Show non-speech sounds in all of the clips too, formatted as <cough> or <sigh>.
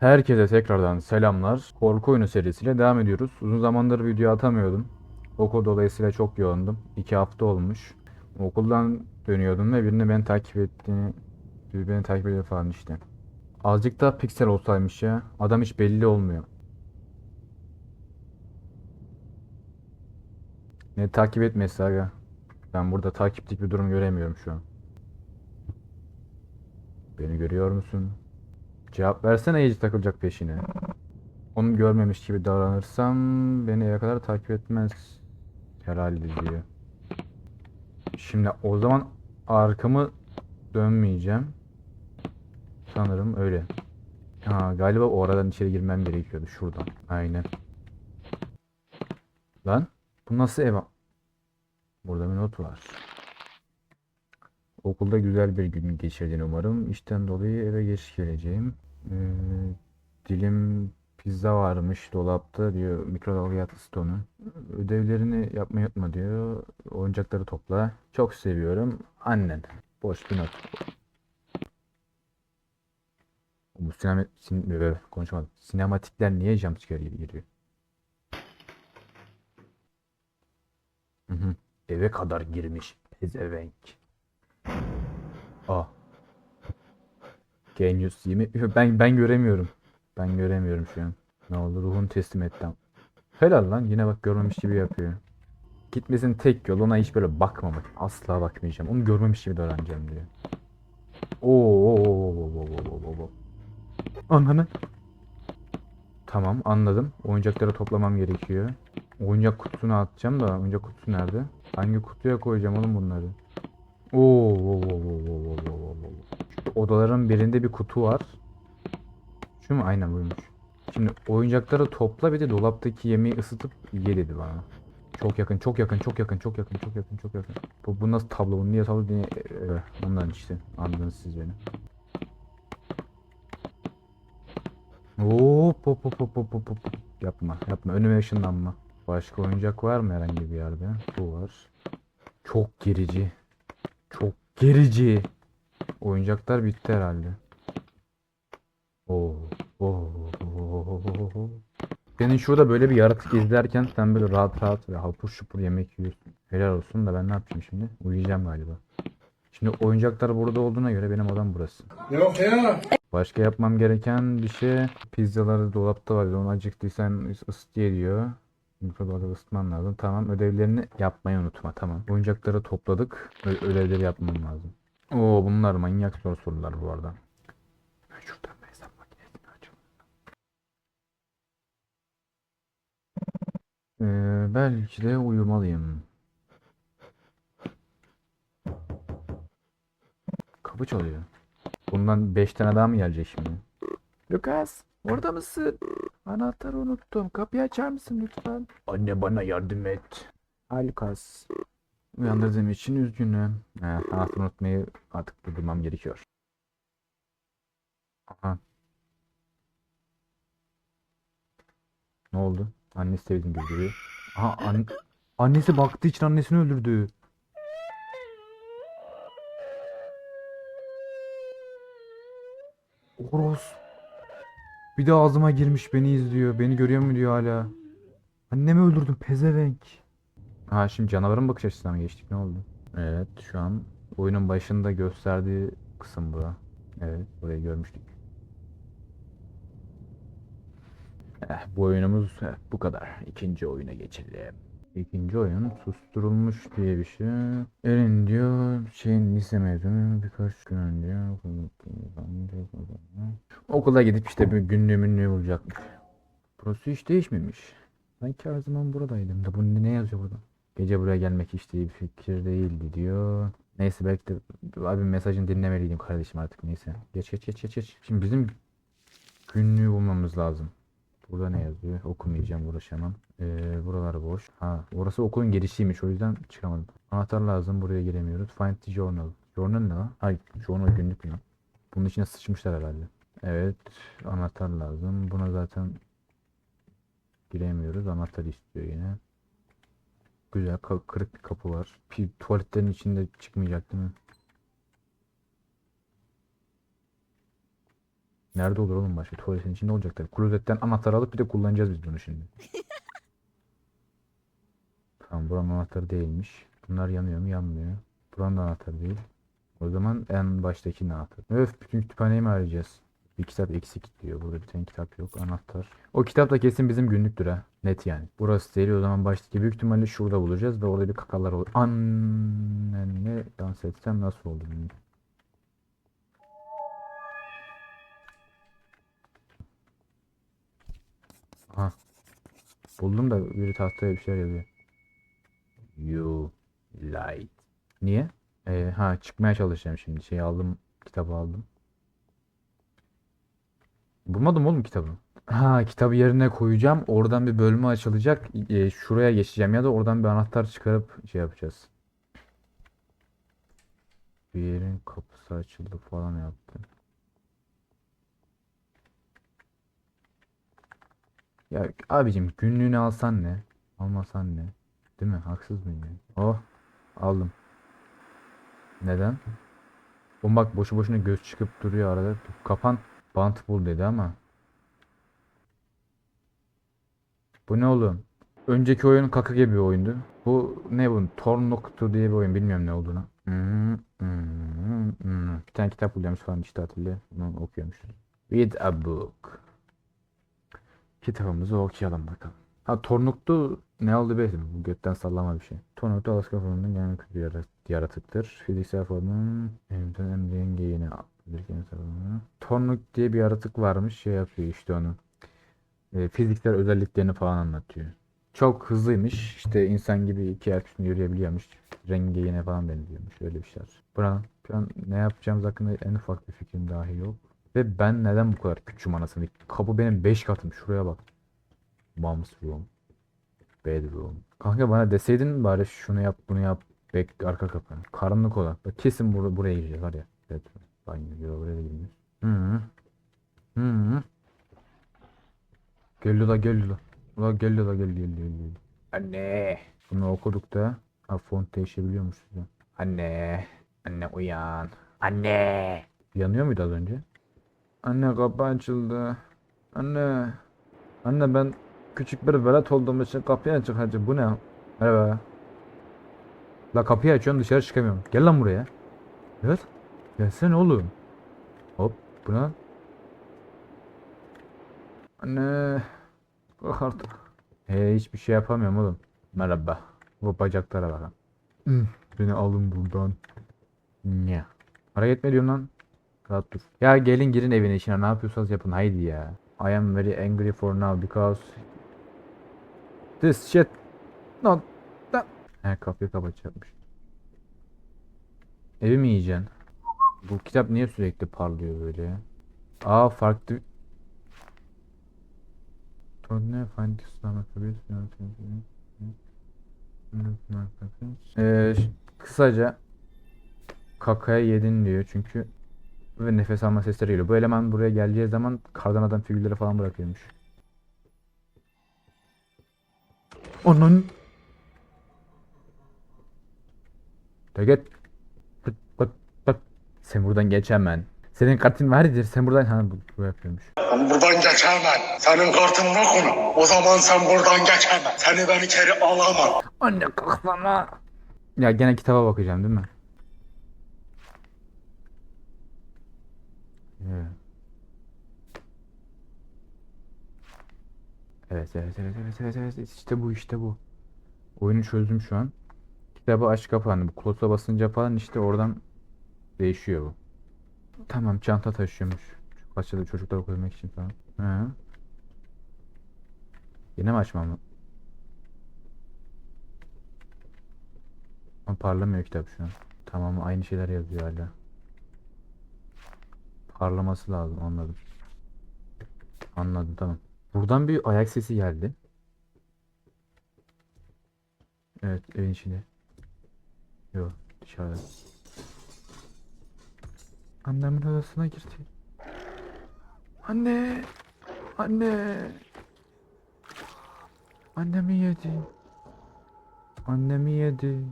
Herkese tekrardan selamlar. Korku oyunu serisiyle devam ediyoruz. Uzun zamandır video atamıyordum. Okul dolayısıyla çok yoğundum. İki hafta olmuş. Okuldan dönüyordum ve birini beni takip ettiğini, biri beni takip ediyor falan işte. Azıcık daha piksel olsaymış ya. Adam hiç belli olmuyor. Ne takip etmesi aga. Ben burada takiplik bir durum göremiyorum şu an. Beni görüyor musun? Cevap versene iyice takılacak peşine. Onu görmemiş gibi davranırsam beni eve kadar takip etmez herhalde diyor. Şimdi o zaman arkamı dönmeyeceğim. Sanırım öyle. Ha, galiba o aradan içeri girmem gerekiyordu şuradan. Aynen. Lan bu nasıl ev? Burada bir not var. Okulda güzel bir gün geçirdin umarım. İşten dolayı eve geç geleceğim. Ee, dilim pizza varmış dolapta diyor. Mikrodalgaya ısıt onu. Ödevlerini yapmayı unutma diyor. Oyuncakları topla. Çok seviyorum. Annen. Boş bir not. Bu sinema, sin, konuşamadım. Sinematikler niye jumpscare gibi giriyor? Hı hı. Eve kadar girmiş. Pezevenk. Aa. Genius 20. Ben ben göremiyorum. Ben göremiyorum şu an. Ne oldu ruhunu teslim ettim. Helal lan yine bak görmemiş gibi yapıyor. Gitmesinin tek yolu ona hiç böyle bakmamak. Asla bakmayacağım. Onu görmemiş gibi davranacağım diyor. Oo, oo. Tamam anladım. Oyuncakları toplamam gerekiyor. Oyuncak kutusunu atacağım da oyuncak kutusu nerede? Hangi kutuya koyacağım oğlum bunları? Oo, oo, odaların birinde bir kutu var. Şu mu? Aynen buymuş. Şimdi oyuncakları topla bir de dolaptaki yemeği ısıtıp ye dedi bana. Çok yakın, çok yakın, çok yakın, çok yakın, çok yakın, çok yakın. Bu, bu nasıl tablo? Bu niye tablo diye ee, ondan işte. Anladınız siz beni. Hop hop hop hop hop hop. Yapma, yapma. Önüme ışınlanma. Başka oyuncak var mı herhangi bir yerde? Bu var. Çok gerici. Çok gerici. Oyuncaklar bitti herhalde. Oo. Oo. oo. Senin şurada böyle bir yaratık izlerken sen böyle rahat rahat ve hapur şupur yemek yiyorsun. Helal olsun da ben ne yapayım şimdi? Uyuyacağım galiba. Şimdi oyuncaklar burada olduğuna göre benim odam burası. Yok ya. Başka yapmam gereken bir şey pizzaları dolapta var. Onu acıktıysan ıs- ısıt ye diyor. Mikrodalgada ısıtman lazım. Tamam ödevlerini yapmayı unutma. Tamam. Oyuncakları topladık. Ö- ödevleri yapmam lazım. Oo bunlar manyak zor sorular bu arada. Şuradan bir hesap makinesini açalım. Ee, belki de uyumalıyım. Kapı çalıyor. Bundan 5 tane daha mı gelecek şimdi? Lucas, orada mısın? Anahtarı unuttum. Kapıyı açar mısın lütfen? Anne bana yardım et. Ha Lucas. Uyandırdığım için üzgünüm. He, anahtarı unutmayı artık durdurmam gerekiyor. Aha. Ne oldu? Annesi sevdiğim gibi duruyor. Aha an annesi baktığı için annesini öldürdü. Oros. Bir de ağzıma girmiş beni izliyor. Beni görüyor mu diyor hala. Annemi öldürdüm pezevenk. Ha şimdi canavarın bakış açısına mı geçtik ne oldu? Evet şu an oyunun başında gösterdiği kısım bu. Evet burayı görmüştük. Eh, bu oyunumuz eh, bu kadar. İkinci oyuna geçelim. İkinci oyun susturulmuş diye bir şey. Erin diyor şeyin lise mezunu birkaç gün önce okula gidip işte bir günlüğü münlüğü bulacakmış. Burası hiç değişmemiş. Sanki her zaman buradaydım da bu ne yazıyor burada? Gece buraya gelmek hiç bir fikir değildi diyor. Neyse belki de abi mesajını dinlemeliydim kardeşim artık neyse. Geç geç geç geç geç. Şimdi bizim günlüğü bulmamız lazım. Burada ne yazıyor? Okumayacağım, uğraşamam. Ee, buralar boş. Ha, orası okulun girişiymiş. O yüzden çıkamadım. Anahtar lazım. Buraya giremiyoruz. Find the journal. Journal ne lan? Hayır, journal günlük mü? Bunun içine sıçmışlar herhalde. Evet, anahtar lazım. Buna zaten giremiyoruz. Anahtar istiyor yine. Güzel, kırık bir kapı var. Bir tuvaletlerin içinde çıkmayacak değil mi? Nerede olur oğlum başka? Tuvaletin içinde olacak tabii. Klozetten anahtar alıp bir de kullanacağız biz bunu şimdi. <laughs> Tamam buranın anahtarı değilmiş. Bunlar yanıyor mu? Yanmıyor. Buranın da anahtarı değil. O zaman en baştaki anahtar. Öf bütün kütüphaneyi mi arayacağız? Bir kitap eksik diyor. Burada bir tane kitap yok. Anahtar. O kitap da kesin bizim günlüktür ha. Net yani. Burası değil o zaman baştaki büyük ihtimalle şurada bulacağız ve orada bir kakalar olur. Annenle dans etsem nasıl olur? Aha. Buldum da biri tahtaya bir şeyler yazıyor. You light. Niye? Ee, ha çıkmaya çalışacağım şimdi. Şey aldım. Kitabı aldım. Bulmadım oğlum kitabı. Ha kitabı yerine koyacağım. Oradan bir bölümü açılacak. Ee, şuraya geçeceğim ya da oradan bir anahtar çıkarıp şey yapacağız. Bir yerin kapısı açıldı falan yaptı. Ya abicim günlüğünü alsan ne? Almasan ne? Değil mi? Haksız mıyım yani? Oh aldım. Neden? O bak boşu boşuna göz çıkıp duruyor arada. Kapan bant bul dedi ama. Bu ne oğlum? Önceki oyun kaka gibi bir oyundu. Bu ne bu? Tornoktu diye bir oyun. Bilmiyorum ne olduğunu. Hmm, hmm, hmm. Bir tane kitap buluyormuş falan işte hatırlıyor. Bunu okuyormuş. Read a book. Kitabımızı okuyalım bakalım. Ha Tornuktu ne oldu be? Bu götten sallama bir şey. Tornuktu Alaska formunun genel bir yarat- yaratıktır. Fiziksel formun emden emreğin geyini. Tornuk diye bir yaratık varmış. Şey yapıyor işte onu. E, fiziksel özelliklerini falan anlatıyor. Çok hızlıymış. İşte insan gibi iki ayak üstünde yürüyebiliyormuş. Rengi yine falan benziyormuş. Öyle bir şeyler. Buranın şu an ne yapacağımız hakkında en ufak bir fikrim dahi yok. Ve ben neden bu kadar küçüğüm anasını? Kapı benim 5 katım. Şuraya bak. Mom's room. Bedroom. Kanka bana deseydin bari şunu yap bunu yap. Bek arka kapı. Karanlık. Bak kesin bur buraya gireceğiz var ya. Bedroom. Banyo. Yok buraya da girmiyoruz. Hı hı. Hı hı. Gel la gel la. Ula gel la gel gel gel gel. Anne. Bunu okuduk da. Ha font değişebiliyormuş size. Anne. Anne uyan. Anne. Yanıyor muydu az önce? Anne kapı açıldı. Anne. Anne ben küçük bir velet olduğum için kapıyı açık hacı. Bu ne? Merhaba. La kapıyı açıyorum dışarı çıkamıyorum. Gel lan buraya. Evet. Gelsene oğlum. Hop. Bu ne? Anne. Kalk artık. He hiçbir şey yapamıyorum oğlum. Merhaba. Bu bacaklara bakın. Beni alın buradan. Ne? Hareket etme diyorum lan. Rahat dur. Ya gelin girin evin içine ne yapıyorsanız yapın haydi ya. I am very angry for now because this shit not that. He kapıyı kapatacakmış. Evi mi yiyeceksin? Bu kitap niye sürekli parlıyor böyle? Aa farklı ne find this Ee, kısaca kakaya yedin diyor çünkü ve nefes alma sesleri geliyor. Bu eleman buraya geleceği zaman kardan adam figürleri falan bırakıyormuş. Onun git. Pıt pıt pıt. Sen buradan geç hemen. Senin kartın vardır. Sen buradan ha bu, bu yapıyormuş. Ben buradan geçemem. Senin kartın yok mu? O zaman sen buradan geçemem. Seni ben içeri alamam. Anne kalksana. Ya gene kitaba bakacağım değil mi? Evet. Evet, evet, evet, evet, evet, evet. İşte bu, işte bu. Oyunu çözdüm şu an. Kitabı aç kapa hani bu klosa basınca falan işte oradan değişiyor bu. Tamam çanta taşıyormuş. Başladı çocuklara koymak için falan. He. Yine mi açmam? Ama parlamıyor kitap şu an. Tamam aynı şeyler yazıyor hala. Parlaması lazım anladım. Anladım tamam. Buradan bir ayak sesi geldi. Evet evin içinde. Yok dışarıda. Annemin odasına girdi. Anne. Anne. Annemi yedi. Annemi yedi.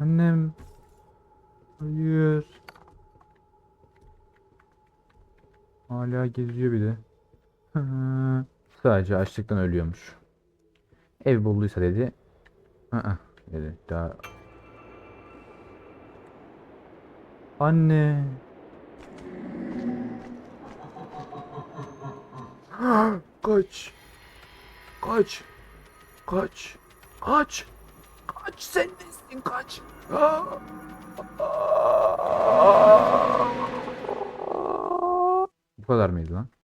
Annem. Hayır. Hala geziyor bir de. Sadece açlıktan ölüyormuş. Ev bulduysa dedi. Aa, dedi. Daha Anne. Kaç. Kaç. Kaç. Kaç. Kaç sen nesin kaç. Aa. Bu kadar mıydı lan?